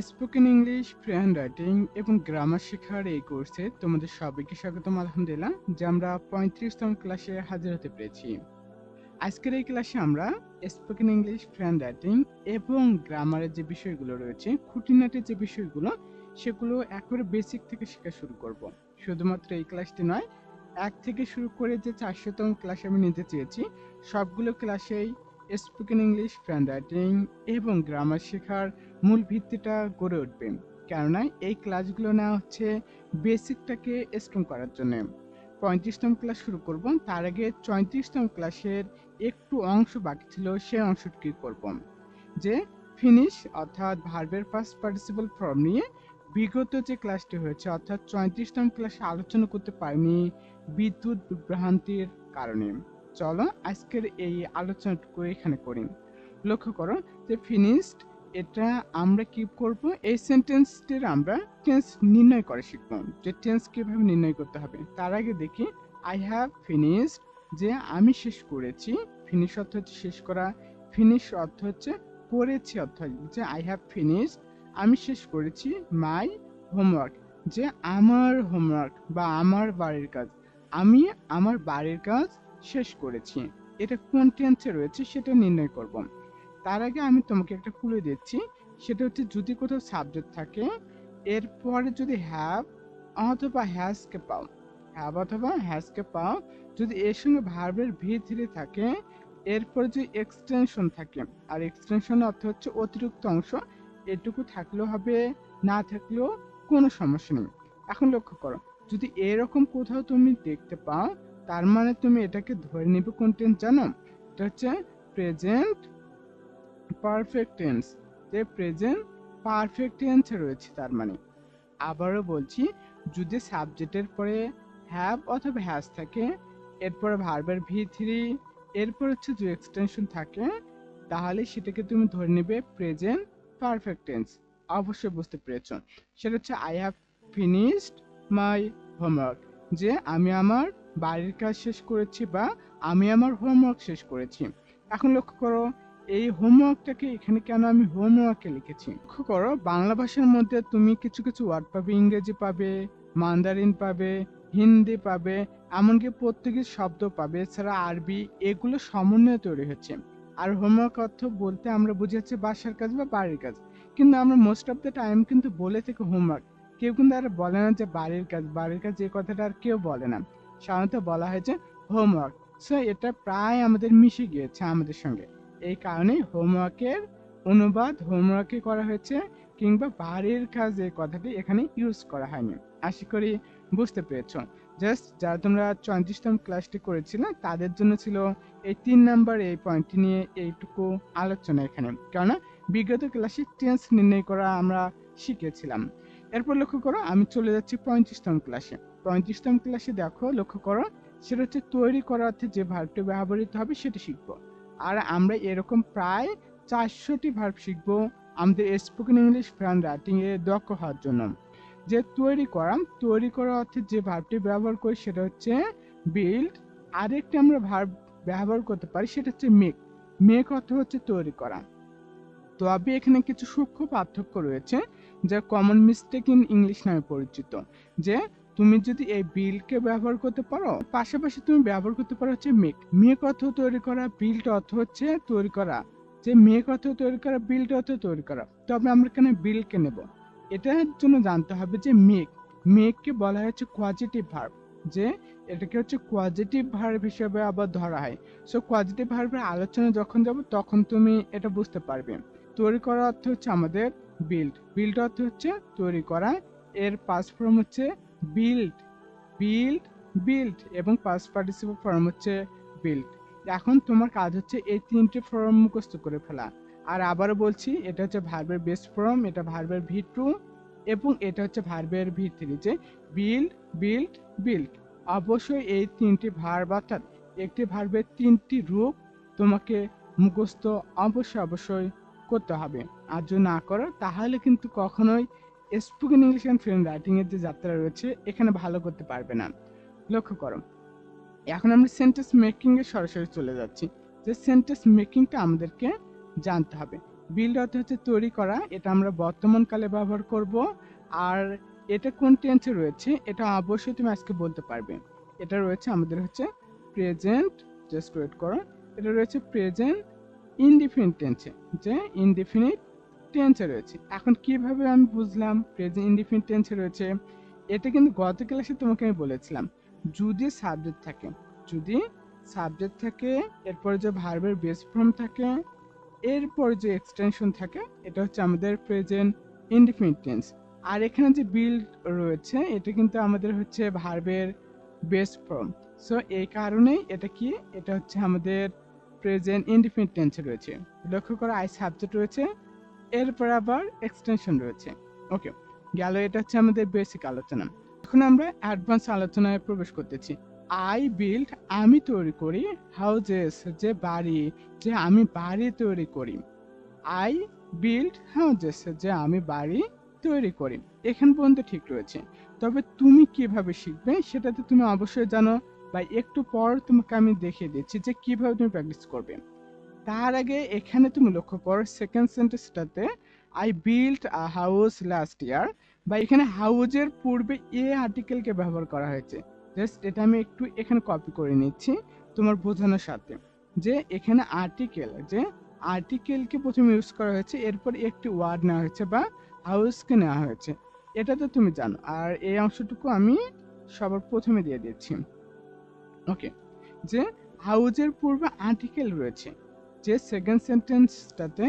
Spoken English free hand writing এবং grammar শেখার এই কোর্সে তোমাদের সবাইকে স্বাগতম, আলহামদুলিল্লাহ, যে আমরা পঁয়ত্রিশতম ক্লাসে হাজির হতে পেরেছি। আজকের এই ক্লাসে আমরা spoken English free hand writing এবং গ্রামারের যে বিষয়গুলো রয়েছে খুঁটিনাটি যে বিষয়গুলো, সেগুলো একেবারে বেসিক থেকে শেখা শুরু করব। শুধুমাত্র এই ক্লাসটি নয়, এক থেকে শুরু করে যে চারশোতম ক্লাস আমি নিতে চেয়েছি, সবগুলো ক্লাসেই spoken English free hand writing এবং গ্রামার শেখার মূল ভিত্তিটা গড়ে উঠবে কেননা এই ক্লাসগুলো নেওয়া হচ্ছে বেসিকটাকে স্ট্রং করার জন্য। পঁয়ত্রিশতম ক্লাস শুরু করব, তার আগে চৌত্রিশতম ক্লাসের একটু অংশ বাকি ছিল সেই অংশটি করব। যে ফিনিশ অর্থাৎ ভার্বের ফার্স্ট পার্টিসিপাল ফর্ম নিয়ে বিগত যে ক্লাসটি হয়েছে, অর্থাৎ চৌত্রিশতম ক্লাসে আলোচনা করতে পারিনি বিদ্যুৎ বিভ্রান্তির কারণে। চলো আজকের এই আলোচনাটুকু এখানে করি। লক্ষ্য করো যে ফিনিশড এটা আমরা কি করব। এই সেন্টেন্সটির আমরা টেন্স নির্ণয় করে শিখব, যে টেন্স কীভাবে নির্ণয় করতে হবে। তার আগে দেখি আই হ্যাভ ফিনিশড যে আমি শেষ করেছি। ফিনিশ অর্থ হচ্ছে শেষ করা। ফিনিশ অর্থ হচ্ছে করেছি অর্থ, যে আই হ্যাভ ফিনিশড আমি শেষ করেছি মাই হোমওয়ার্ক যে আমার হোমওয়ার্ক বা আমার বাড়ির কাজ। আমি আমার বাড়ির কাজ শেষ করেছি। এটা কোন টেন্সে রয়েছে সেটা নির্ণয় করব। তার আগে আমি তোমাকে একটা খুলে দিচ্ছি। সেটা হচ্ছে যদি কোথাও সাবজেক্ট থাকে, এরপরে যদি হ্যাভ অথবা হ্যাজকে পাও হ্যাভ অথবা হ্যাজকে পাও, যদি এর সঙ্গে ভার্বের ভি থ্রি থাকে, এরপরে যদি এক্সটেনশন থাকে, আর এক্সটেনশন অর্থ হচ্ছে অতিরিক্ত অংশ, এটুকু থাকলেও হবে, না থাকলেও কোনো সমস্যা নেই। এখন লক্ষ্য করো, যদি এরকম কোথাও তুমি দেখতে পাও, তার মানে তুমি এটাকে ধরে নিবে কোন টেন্স জানো? এটা হচ্ছে প্রেজেন্ট পারফেক্ট টেন্স যে প্রেজেন্ট পারফেক্ট টেন্স রয়েছে তার মানে। আবারও বলছি, যদি সাবজেক্টের পরে হ্যাভ অথবা হ্যাজ থাকে, এরপরে ভার্বের ভি থ্রি এরপর হচ্ছে যে এক্সটেনশন থাকে, তাহলে সেটাকে তুমি ধরে নেবে প্রেজেন্ট পারফেক্ট টেন্স অবশ্যই বুঝতে পেরেছ। সেটা হচ্ছে I have finished my homework যে আমি আমার বাড়ির কাজ শেষ করেছি বা আমি আমার হোমওয়ার্ক শেষ করেছি। এখন লক্ষ্য করো এই হোমওয়ার্কটাকে এখানে কেন আমি হোমওয়ার্কে লিখেছি? লক্ষ্য করো, বাংলা ভাষার মধ্যে তুমি কিছু কিছু ওয়ার্ড পাবে, ইংরেজি পাবে মান্দারিন পাবে হিন্দি পাবে, এমনকি প্রত্যেকের শব্দ পাবে, এছাড়া আরবি, এগুলো সমন্বয়ে তৈরি হচ্ছে। আর হোমওয়ার্ক অর্থ বলতে আমরা বুঝি হচ্ছে বাসার কাজ বা বাড়ির কাজ। কিন্তু আমরা মোস্ট অফ দ্য টাইম কিন্তু বলে থাকি হোমওয়ার্ক কেউ কিন্তু আর বলে না যে বাড়ির কাজ বাড়ির কাজ এই কথাটা আর কেউ বলে না। সাধারণত বলা হয়েছে হোমওয়ার্ক সো এটা প্রায় আমাদের মিশে গিয়েছে আমাদের সঙ্গে। এই কারণে হোমওয়ার্কের অনুবাদ হোমওয়ার্কে করা হয়েছে কিংবা বাড়ির কাজ কথাটি এখানে ইউজ করা হয়নি। আশা করি বুঝতে পেরেছ। জাস্ট যারা তোমরা চৌত্রিশতম ক্লাসটি করেছিলে, তাদের জন্য ছিল এই তিন নাম্বার এই পয়েন্টটি নিয়ে এইটুকু আলোচনা এখানে। কেননা বিগত ক্লাসে টেন্স নির্ণয় করা আমরা শিখেছিলাম। এরপর লক্ষ্য করো, আমি চলে যাচ্ছি পঁয়ত্রিশতম ক্লাসে। পঁয়ত্রিশতম ক্লাসে দেখো, লক্ষ্য করো, সেটা হচ্ছে তৈরি করার অর্থে যে ভার্বটি ব্যবহৃত হবে সেটা শিখব। আর আমরা এরকম প্রায় চারশোটি ভার্ব শিখব আমাদের স্পোকেন ইংলিশ ফ্যান রাইটিং এ দক্ষ হওয়ার জন্য। যে তৈরি করা তৈরি করার অর্থে যে ভার্বটি ব্যবহার করি সেটা হচ্ছে বিল্ড আরেকটি আমরা ভার্ব ব্যবহার করতে পারি সেটা হচ্ছে মেক মেক অর্থ হচ্ছে তৈরি করা। তবে এখানে কিছু সূক্ষ্ম পার্থক্য রয়েছে, যা কমন মিস্টেক ইন ইংলিশ নামে পরিচিত, যে তুমি যদি এই বিলকে ব্যবহার করতে পারো, পাশাপাশি তুমি ব্যবহার করতে পারো হচ্ছে মেক মেক অর্থ তৈরি করা বিল্ড অর্থ হচ্ছে তৈরি করা। যে মেক অর্থ তৈরি করা বিল্ড অর্থ তৈরি করা। তবে আমরা এখানে বিলকে নেব। এটার জন্য জানতে হবে যে মেক মেককে বলা হচ্ছে কোয়াজিটিভ ভার্ব যে এটাকে হচ্ছে কোয়াজিটিভ ভার্ব হিসেবে আবার ধরা হয়। সো কোয়াজিটিভ ভার্বের আলোচনা যখন যাব, তখন তুমি এটা বুঝতে পারবে। তৈরি করা অর্থ হচ্ছে আমাদের বিল্ড বিল্ড অর্থ হচ্ছে তৈরি করা। এর পাস ফর্ম হচ্ছে বিল্ড বিল্ড বিল্ড এবং পাস পার্টিসিপেট ফর্ম হচ্ছে বিল্ড এখন তোমার কাজ হচ্ছে এই তিনটে ফর্ম মুখস্থ করে ফেলা। আর আবারও বলছি, এটা হচ্ছে ভার্বের বেস্ট ফর্ম এটা ভার্বের ভি টু এবং এটা হচ্ছে ভার্বের ভি থ্রি যে বিল্ড বিল্ড বিল্ড অবশ্যই এই তিনটি ভার্ব অর্থাৎ একটি ভার্বের তিনটি রূপ তোমাকে মুখস্থ অবশ্যই অবশ্যই করতে হবে। আর যদি না করো, তাহলে কিন্তু কখনোই স্পোকেন ইংলিশ অ্যান্ড ফিল্ম রাইটিংয়ের যে যাত্রা রয়েছে, এখানে ভালো করতে পারবে না। লক্ষ্য করো, এখন আমরা সেন্টেন্স মেকিংয়ে সরাসরি চলে যাচ্ছি। যে সেন্টেন্স মেকিংটা আমাদেরকে জানতে হবে। বিল্ড অর্থ হচ্ছে তৈরি করা, এটা আমরা বর্তমানকালে ব্যবহার করব। আর এটা কোন টেন্সে রয়েছে, এটা অবশ্যই তুমি আজকে বলতে পারবে। এটা রয়েছে আমাদের হচ্ছে প্রেজেন্ট জাস্ট ওয়েট করো। এটা রয়েছে প্রেজেন্ট ইনডিফিনিট টেন্সে যে ইনডিফিনিট টেন্সে রয়েছে। এখন কীভাবে আমি বুঝলাম প্রেজেন্ট ইনডিফিনিট টেন্সে রয়েছে? এটা কিন্তু গত ক্লাসে তোমাকে আমি বলেছিলাম। যদি সাবজেক্ট থাকে, যদি সাবজেক্ট থাকে, এরপরে যে ভার্বের বেস ফর্ম থাকে, এরপর যে এক্সটেনশন থাকে, এটা হচ্ছে আমাদের প্রেজেন্ট ইনডিফিনিট টেন্স আর এখানে যে বিল্ড রয়েছে, এটা কিন্তু আমাদের হচ্ছে ভার্বের বেস ফর্ম সো এই কারণেই এটা কি? এটা হচ্ছে আমাদের প্রেজেন্ট ইনডিফিনিট টেন্সে রয়েছে। লক্ষ্য করো আই সাবজেক্ট রয়েছে। এরপর আবার এক্সটেনশন রয়েছে। ওকে গেল, এটা হচ্ছে আমাদের বেসিক আলোচনা। এখন আমরা অ্যাডভান্স আলোচনায় প্রবেশ করতেছি। আই বিল্ড আমি তৈরি করি হাউজেস যে বাড়ি, যে আমি বাড়ি তৈরি করি। আই বিল্ড হাউজেস যে আমি বাড়ি তৈরি করি। এখান পর্যন্ত ঠিক রয়েছে। তবে তুমি কীভাবে শিখবে, সেটা তো তুমি অবশ্যই জানো। বা একটু পর তোমাকে আমি দেখিয়ে দিচ্ছি যে কীভাবে তুমি প্র্যাকটিস করবে। তার আগে এখানে তুমি লক্ষ্য করো second সেন্টেন্সটাতে I build a house last year বা এখানে হাউজের পূর্বে এ আর্টিকেলকে ব্যবহার করা হয়েছে। জাস্ট এটা আমি একটু এখানে কপি করে নিচ্ছি তোমার বোঝানোর সাথে। যে এখানে আর্টিকেল যে আর্টিকেলকে প্রথমে ইউজ করা হয়েছে, এরপর একটি ওয়ার্ড নেওয়া হয়েছে বা হাউসকে নেওয়া হয়েছে। এটা তো তুমি জানো। আর এই অংশটুকু আমি সবার প্রথমে দিয়ে দিচ্ছি। ওকে যে হাউজের পূর্বে আর্টিকেল রয়েছে। যে সেকেন্ড সেন্টেন্সটাতে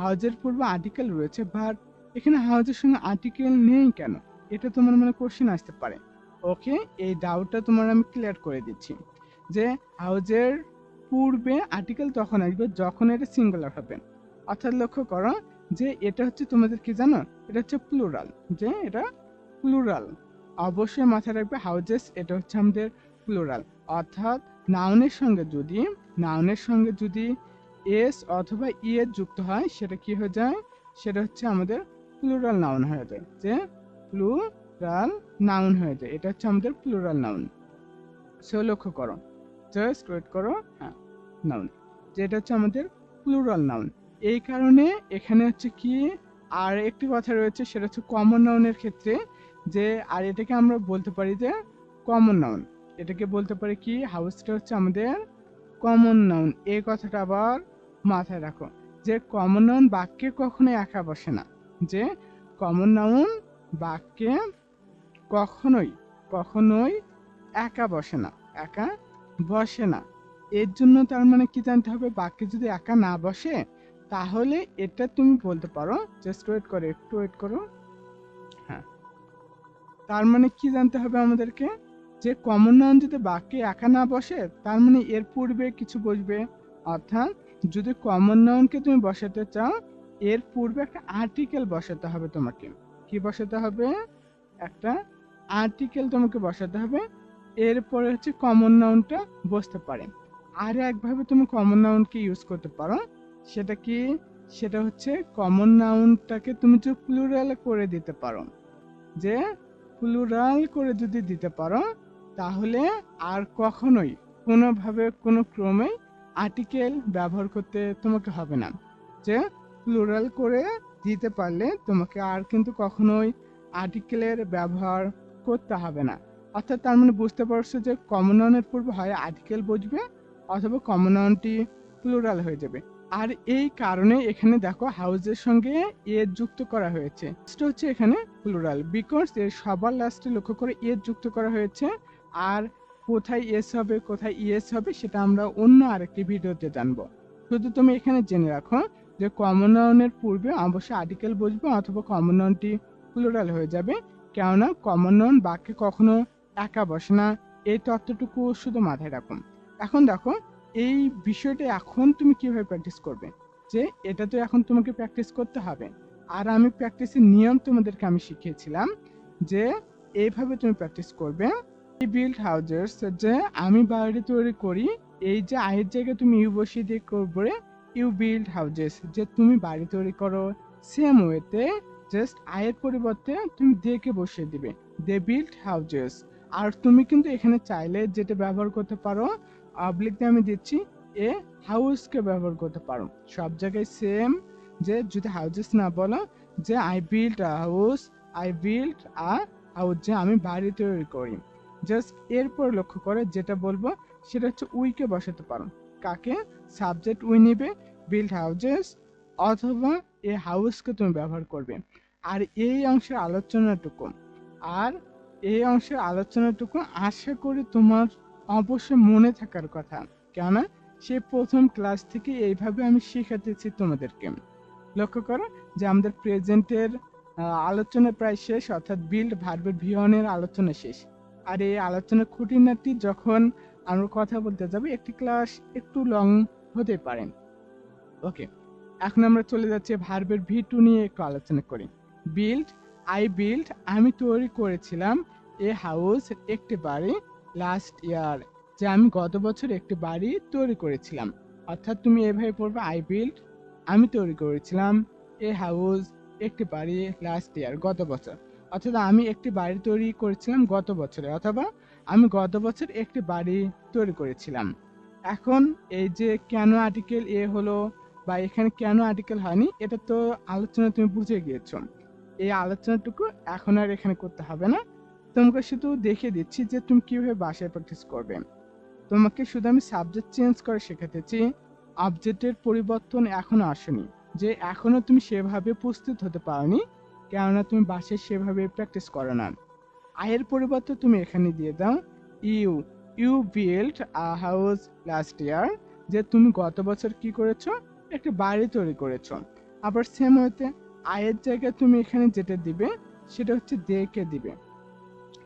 হাউজের পূর্বে আর্টিকেল রয়েছে বাট এখানে হাউজের সঙ্গে আর্টিকেল নেই কেন? এটা তোমার মনে কোশ্চেন আসতে পারে। ওকে এই ডাউটটা তোমার আমি ক্লিয়ার করে দিচ্ছি, যে হাউজের পূর্বে আর্টিকেল তখন আসবে যখন এটা সিঙ্গুলার হবে। অর্থাৎ লক্ষ্য করো যে এটা হচ্ছে তোমাদের কি জানো? এটা হচ্ছে প্লুরাল যে এটা প্লুরাল অবশ্যই মাথায় রাখবে হাউজেস এটা হচ্ছে আমাদের প্লুরাল অর্থাৎ নাউনের সঙ্গে যদি নাউনের সঙ্গে যদি এস অথবা ই এর যুক্ত হয়, সেটা কি হয়ে যায়? সেটা হচ্ছে আমাদের প্লুরাল নাউন হয়ে যায়, যে প্লুরাল নাউন হয়ে যায়। এটা হচ্ছে আমাদের প্লুরাল নাউন সে লক্ষ্য করো। জাস্ট ওয়েট করো হ্যাঁ নাউন যেটা হচ্ছে আমাদের প্লুরাল নাউন এই কারণে এখানে হচ্ছে কি, আর একটি কথা রয়েছে, সেটা হচ্ছে কমন নাউনের ক্ষেত্রে, যে, আর এটাকে আমরা বলতে পারি যে কমন নাউন এটাকে বলতে পারি কি হাউসটা হচ্ছে আমাদের কমন নাউন এই কথাটা আবার মাথায় রাখো যে কমন নাউন বাক্যে কখনো একা বসে না। যে কমন নাউন বাক্যে কখনোই কখনোই একা বসে না, একা বসে না। এর জন্য তার মানে কি জানতে হবে? বাক্যে যদি একা না বসে, তাহলে এটা তুমি বলতে পারো। জাস্ট ওয়েট করো, একটু ওয়েট করো। হ্যাঁ। তার মানে কি জানতে হবে আমাদেরকে? যে কমন নাউন যদি বাক্যে একা না বসে, তার মানে এর পূর্বে কিছু বসবে। অর্থাৎ যদি কমন নাউনকে তুমি বসাতে চাও, এর পূর্বে একটা আর্টিকেল বসাতে হবে তোমাকে। কি বসাতে হবে? একটা আর্টিকেল তোমাকে বসাতে হবে। এরপরে হচ্ছে কমন নাউনটা বসতে পারে। আর একভাবে তুমি কমন নাউনকে ইউজ করতে পারো। সেটা কি? সেটা হচ্ছে কমন নাউনটাকে তুমি যে প্লুরাল করে দিতে পারো। যে প্লুরাল করে যদি দিতে পারো, তাহলে আর কখনোই কোনোভাবে কোনো ক্রমে আর্টিকেল ব্যবহার করতে তোমাকে হবে না। যে প্লুরাল করে দিতে পারলে তোমাকে আর কিন্তু কখনোই আর্টিকেলের ব্যবহার করতে হবে না। অর্থাৎ তার মানে বুঝতে পারছ যে কমন নাউনের পূর্বে হয় আর্টিকেল বসবে অথবা কমন নাউনটি প্লুরাল হয়ে যাবে। আর এই কারণে এখানে দেখো হাউজের সঙ্গে এর যুক্ত করা হয়েছে। হচ্ছে এখানে প্লুরাল বিকজ এর সবার লাস্টে লক্ষ্য করে এর যুক্ত করা হয়েছে। আর কোথায় এস হবে, কোথায় ইএস হবে, সেটা আমরা অন্য আরেকটি ভিডিওতে জানব। শুধু তুমি এখানে জেনে রাখো যে কমন পূর্বে অবশ্যই আর্টিকেল বসবে অথবা কমন নাউনটি হয়ে যাবে। কেননা কমন বাক্যে কখনো একা বসে না, এই তত্ত্বটুকু শুধু মাথায় রাখুন। এখন দেখো, এই বিষয়টা এখন তুমি কীভাবে প্র্যাকটিস করবে? যে এটা তো এখন তোমাকে প্র্যাকটিস করতে হবে। আর আমি প্র্যাকটিসের নিয়ম তোমাদেরকে আমি শিখিয়েছিলাম যে এইভাবে তুমি প্র্যাকটিস করবে। বিল্ড হাউজেস যে আমি বাড়ি তৈরি করি, এই যে আয়ের জায়গায় তুমি ইউ বসিয়ে দিয়ে করবে ইউ বিল্ড হাউজেস যে তুমি বাড়ি তৈরি করো। সেম ওয়েতে জাস্ট আয়ের পরিবর্তে তুমি দেখে বসিয়ে দিবে দে বিল্ড হাউজেস আর তুমি কিন্তু এখানে চাইলে যেটা ব্যবহার করতে পারো অবলিক দিয়ে আমি দিচ্ছি, এ হাউসকে ব্যবহার করতে পারো। সব জায়গায় সেম যে যদি হাউজেস না বলো, যে I build a house I build a house যে আমি বাড়ি তৈরি করি। জাস্ট এরপর লক্ষ্য করে যেটা বলব, সেটা হচ্ছে উইকে বসাতে পারো। কাকে? সাবজেক্ট উই নিবে বিল্ড হাউজেস অথবা এই হাউসকে তুমি ব্যবহার করবে। আর এই অংশের আলোচনাটুকু, আর এই অংশের আলোচনাটুকু আশা করি তোমার অবশ্যই মনে থাকার কথা। কেননা সে প্রথম ক্লাস থেকে এইভাবে আমি শেখাতেছি তোমাদেরকে। লক্ষ্য করো যে আমাদের প্রেজেন্টের আলোচনা প্রায় শেষ, অর্থাৎ বিল্ড ভার্বের ভিয়নের আলোচনা শেষ। আর এই আলোচনার খুঁটিনাটি যখন আমরা কথা বলতে যাব, একটি ক্লাস একটু লং হতে পারে। ওকে এখন আমরা চলে যাচ্ছি ভার্বের ভি টু নিয়ে একটু আলোচনা করি। বিল্ড আই বিল্ড আমি তৈরি করেছিলাম এ হাউস একটি বাড়ি লাস্ট ইয়ার যে আমি গত বছর একটি বাড়ি তৈরি করেছিলাম। অর্থাৎ তুমি এভাবে পড়বে আই বিল্ড আমি তৈরি করেছিলাম এ হাউস একটি বাড়ি লাস্ট ইয়ার গত বছর। অর্থাৎ আমি একটি বাড়ি তৈরি করেছিলাম গত বছরে, অথবা আমি গত বছর একটি বাড়ি তৈরি করেছিলাম। এখন এই যে কেন আর্টিকেল এ হলো বা এখানে কেন আর্টিকেল হয়নি, এটা তো আলোচনা তুমি বুঝে গিয়েছো। এই আলোচনাটুকু এখন আর এখানে করতে হবে না। তোমাকে শুধু দেখিয়ে দিচ্ছি যে তুমি কীভাবে বাসায় প্র্যাকটিস করবে। তোমাকে শুধু আমি সাবজেক্ট চেঞ্জ করে শেখাতেছি অবজেক্টের পরিবর্তন এখনও আসেনি। যে এখনও তুমি সেভাবে প্রস্তুত হতে পারোনি। কেননা তুমি বাসে সেভাবে প্র্যাকটিস করো না। আয়ের পরিবর্তে তুমি এখানে দিয়ে দাও, you you build a house last year যে তুমি গত বছর কি করেছ? একটা বাড়ি তৈরি করেছ। আবার সেম হতে আয়ের জায়গায় তুমি এখানে যেটা দিবে, সেটা হচ্ছে দেকে দিবে।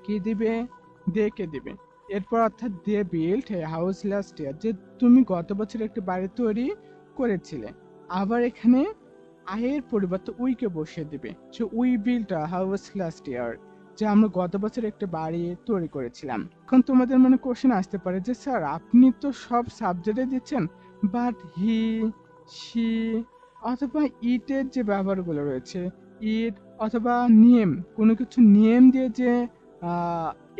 কি দিবে? দেকে দিবে। এরপর অর্থাৎ they build house last year যে তুমি গত বছর একটা বাড়ি তৈরি করেছিলে। আবার এখানে আয়ের পরিবর্তে উইকে বসিয়ে দিবে। যে we build a house last year, যে আমরা গত বছর একটা বাড়ি তৈরি করেছিলাম। এখন তোমাদের মনে কোশ্চেন আসতে পারে যে, স্যার, আপনি তো সব সাবজেক্টে দিচ্ছেন বাট হি সি অথবা ইটের যে ব্যবহারগুলো রয়েছে, ইট অথবা নিয়ম কোনো কিছু নিয়ম দিয়ে যে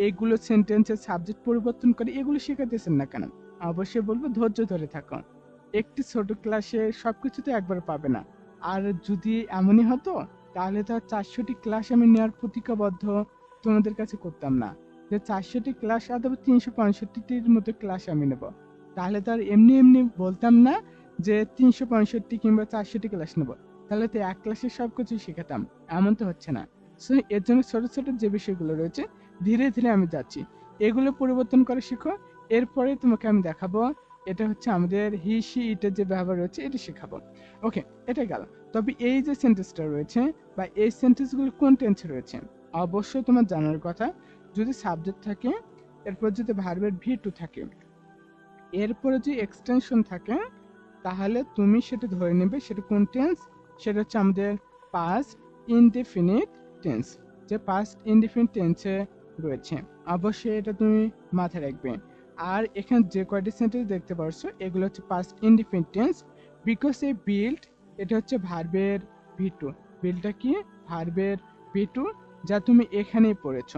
এগুলো সেন্টেন্সের সাবজেক্ট পরিবর্তন করে, এগুলো শেখাতেছেন না কেন? অবশ্যই বলব, ধৈর্য ধরে থাকুন একটি ছোট ক্লাসে সবকিছু তো একবার পাবে না। আর যদি এমনই হতো, তাহলে তো আর চারশোটি ক্লাস আমি নেওয়ার প্রতিজ্ঞাবদ্ধ তোমাদের কাছে করতাম না। যে চারশোটি ক্লাস অথবা তিনশো পঁয়ষট্টিটির মতো ক্লাস আমি নেব। তাহলে তো আর এমনি এমনি বলতাম না যে তিনশো পঁয়ষট্টি কিংবা চারশোটি ক্লাস নেব। তাহলে তো এক ক্লাসে সব কিছু শেখাতাম। এমন তো হচ্ছে না। সো এর জন্য ছোটো ছোটো যে বিষয়গুলো রয়েছে, ধীরে ধীরে আমি যাচ্ছি। এগুলো পরিবর্তন করে শিখো। এরপরে তোমাকে আমি দেখাবো এটা হচ্ছে আমাদের হি সি ইটের যে ব্যবহার রয়েছে, এটা শেখাবো। ওকে এটা গেল। তবে এই যে সেন্টেন্সটা রয়েছে বা এই সেন্টেন্সগুলো কোন টেন্সে রয়েছে, অবশ্যই তোমার জানার কথা। যদি সাবজেক্ট থাকে, এরপর যদি ভার্বের ভি টু থাকে, এরপরে যদি এক্সটেনশন থাকে, তাহলে তুমি সেটা ধরে নেবে সেটা কোন টেন্স সেটা হচ্ছে আমাদের পাস্ট ইনডিফিনিট টেন্স যে পাস্ট ইনডিফিনিট টেন্সে রয়েছে। অবশ্যই এটা তুমি মাথায় রাখবে। আর এখানে যে কয়টি সেন্টেন্স দেখতে পারছ, এগুলো হচ্ছে past independence because a build এটা হচ্ছে ভার্বের ভি টু বিল্ডটা কি? ভার্বের ভি টু যা তুমি এখানেই পড়েছ।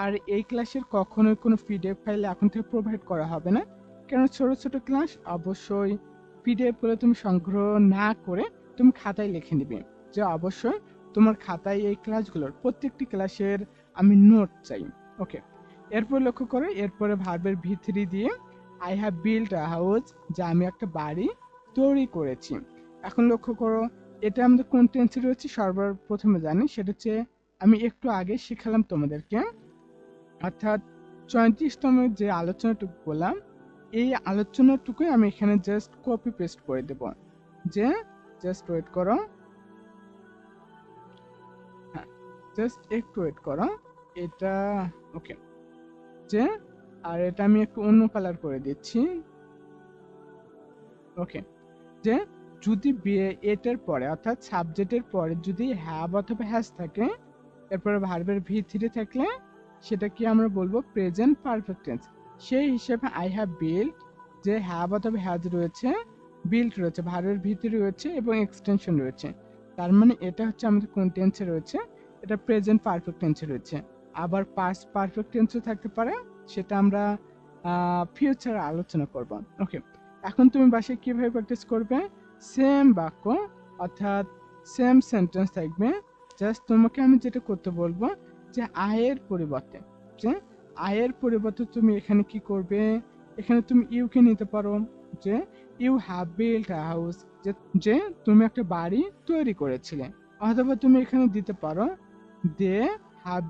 আর এই ক্লাসের কখনোই কোনো পিডিএফ ফাইল এখন থেকে প্রোভাইড করা হবে না। কেন ছোট ছোট ক্লাস অবশ্যই পিডিএফগুলো তুমি সংগ্রহ না করে তুমি খাতায় লিখে নিবে। যে অবশ্যই তোমার খাতায় এই ক্লাসগুলোর প্রত্যেকটি ক্লাসের আমি নোট চাই। ওকে এরপর লক্ষ্য করো, এরপরে ভার্বের ভি থ্রি দিয়ে I have build a house যা আমি একটা বাড়ি তৈরি করেছি। এখন লক্ষ্য করো, এটা আমাদের কোন টেন্সে রয়েছে? সর্বপ্রথমে জানি, সেটা হচ্ছে, আমি একটু আগে শিখালাম তোমাদেরকে। অর্থাৎ চৌত্রিশতম যে আলোচনাটুকু বললাম, এই আলোচনাটুকুই আমি এখানে জাস্ট কপি পেস্ট করে দেব। যে জাস্ট ওয়েট করো। হ্যাঁ জাস্ট একটু ওয়েট করো। এটা ওকে যে আর এটা আমি একটু অন্য কালার করে দিচ্ছি। ওকে যে যদি এটার পরে, অর্থাৎ সাবজেক্টের পরে যদি হ্যাভ অথবা হ্যাজ থাকে, এরপরে ভার্বের ভি থ্রি থাকলে সেটা কি আমরা বলব প্রেজেন্ট পারফেক্ট টেন্স সেই হিসেবে আই হ্যাভ বিল্ড যে হ্যাভ অথবা হ্যাজ রয়েছে বিল্ড রয়েছে ভার্বের ভিতরে রয়েছে এবং এক্সটেনশন রয়েছে। তার মানে এটা হচ্ছে আমাদের কোন টেন্সে রয়েছে? এটা প্রেজেন্ট পারফেক্ট টেন্সে রয়েছে। আবার পাস্ট পারফেক্ট টেন্সও থাকতে পারে, সেটা আমরা ফিউচারে আলোচনা করব। ওকে এখন তুমি বাসায় কীভাবে প্র্যাকটিস করবে? সেম বাক্য, অর্থাৎ সেম সেন্টেন্স থাকবে। জাস্ট তোমাকে আমি যেটা করতে বলব, যে আয়ের পরিবর্তে, যে আয়ের পরিবর্তে তুমি এখানে কি করবে? এখানে তুমি ইউকে নিতে পারো, যে you have build a house যে তুমি একটা বাড়ি তৈরি করেছিলে, অথবা তুমি এখানে দিতে পারো দে আ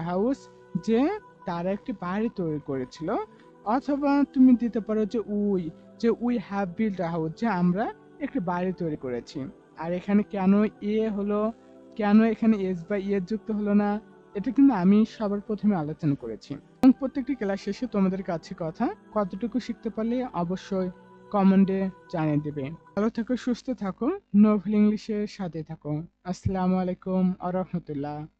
হাউস যে তারা একটি বাড়ি তৈরি করেছিল। অথবা তুমি দিতে পারো যে উই যে we have build a house যে আমরা একটি বাড়ি তৈরি করেছি। আর এখানে কেন এ হলো? কেন এখানে এস বা ইয়ের যুক্ত হলো না? এটা কিন্তু আমি সবার প্রথমে আলোচনা করেছি। এবং প্রত্যেকটি ক্লাস শেষে তোমাদের কাছে কথা কতটুকু শিখতে পারলে অবশ্যই কমেন্টে জানিয়ে দেবে। ভালো থাকো, সুস্থ থাকো, নোভেল ইংলিশের সাথে থাকো। আসসালামু আলাইকুম, আ রহমতুল্লাহ।